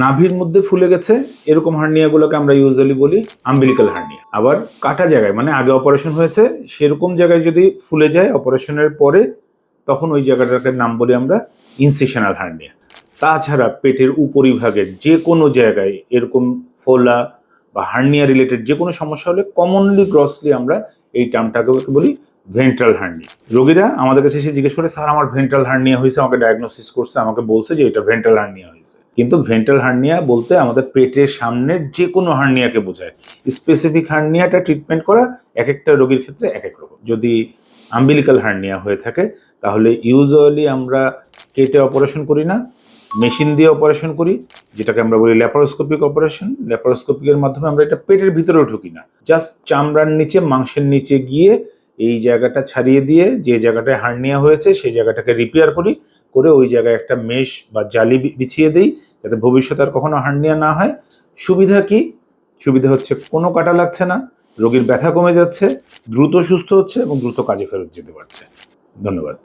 নাভির মধ্যে ফুলে গেছে, এরকম হার্নিয়াগুলোকে আমরা ইউজুয়ালি বলি আম্বিলিক্যাল হার্নিয়া আবার কাটা জায়গায় মানে আগে অপারেশন হয়েছে, সেরকম জায়গায় যদি ফুলে যায় অপারেশনের পরে তখন ওই জায়গাটাকে নাম বলি আমরা ইনসিশনাল হার্নিয়া তাছাড়া পেটের উপরিভাগের যে কোনো জায়গায় এরকম ফোলা বা হার্নিয়া রিলেটেড যে কোনো সমস্যা হলে কমনলি গ্রসলি আমরা এই টার্মটাকে বলি ভেন্ট্রাল হার্নিয়া রোগীরা আমাদের কাছে এসে জিজ্ঞেস করে, স্যার, আমার ভেন্ট্রাল হার্নিয়া হয়েছে, আমাকে ডায়াগনোসিস করছে, আমাকে বলছে যে এটা ভেন্ট্রাল হার্নিয়া হয়েছে। কিন্তু ভেন্ট্রাল হার্নিয়া বলতে আমাদের পেটের সামনের যে কোনো হার্নিয়াকে বোঝায়। স্পেসিফিক হার্নিয়াটা ট্রিটমেন্ট করা এক একটা রোগীর ক্ষেত্রে এক এক রকম। যদি আম্বিলিক্যাল হার্নিয়া হয়ে থাকে, তাহলে ইউজুয়ালি আমরা কেটে অপারেশন করি না মেশিন দিয়ে অপারেশন করি, যেটাকে আমরা বলি ল্যাপারোস্কোপিক অপারেশন ল্যাপারোস্কোপিকের মাধ্যমে আমরা এটা পেটের ভিতরেও ঢুকি না। জাস্ট চামড়ার নিচে, মাংসের নিচে গিয়ে এই জায়গাটা ছাড়িয়ে দিয়ে যে জায়গাটায় হার্নিয়া হয়েছে, সেই জায়গাটাকে রিপেয়ার করি, করে ওই জায়গায় একটা মেশ বা জালি বিছিয়ে দেই, যাতে ভবিষ্যতে আর কখনো হার্নিয়া না হয়। সুবিধা কি? সুবিধা হচ্ছে কোনো কাটা লাগছে না, রোগীর ব্যথা কমে যাচ্ছে, দ্রুত সুস্থ হচ্ছে এবং দ্রুত কাজে ফেরত যেতে পারছে। ধন্যবাদ।